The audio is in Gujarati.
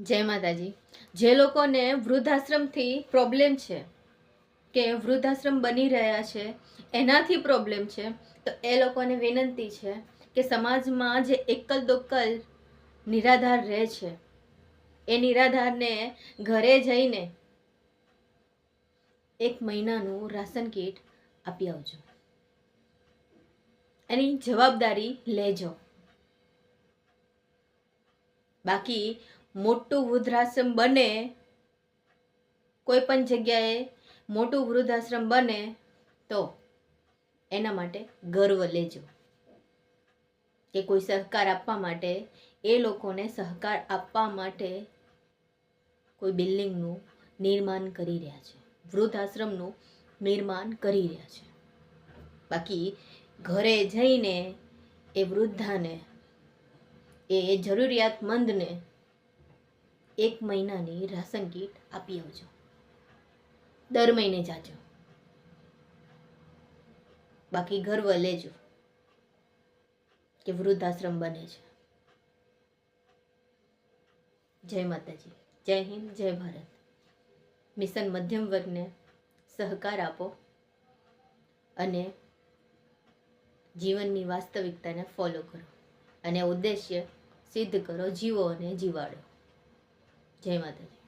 જય માતાજી. જે લોકોને વૃદ્ધાશ્રમથી પ્રોબ્લેમ છે, કે વૃદ્ધાશ્રમ બની રહ્યા છે, એનાથી પ્રોબ્લેમ છે, તો એ લોકોને વિનંતી છે કે સમાજમાં જે એકલ દોકલ નિરાધાર રહે છે, એ નિરાધારને ઘરે જઈને એક મહિનાનું રાશન કીટ આપી આવજો. એની જવાબદારી લેજો. બાકી મોટું વૃદ્ધાશ્રમ બને, કોઈ પણ જગ્યાએ મોટું વૃદ્ધાશ્રમ બને, તો એના માટે ગર્વ લેજો. કે કોઈ સહકાર આપવા માટે, એ લોકોને સહકાર આપવા માટે કોઈ બિલ્ડિંગનું નિર્માણ કરી રહ્યા છે. વૃદ્ધાશ્રમનું નિર્માણ કરી રહ્યા છે. બાકી ઘરે જઈને એ વૃદ્ધાને, એ જરૂરિયાતમંદને એક મહિનાની રાશન કીટ આપી આવજો. દર મહિને જાજો. બાકી ગર્વ લેજો કે વૃદ્ધાશ્રમ બને છે. જય માતાજી. જય હિન્દ, જય ભારત. મિશન મધ્યમ વર્ગને સહકાર આપો અને જીવનની વાસ્તવિકતાને ફોલો કરો અને ઉદ્દેશ્ય સિદ્ધ કરો જીવો અને જીવાડો. જય માતાજી.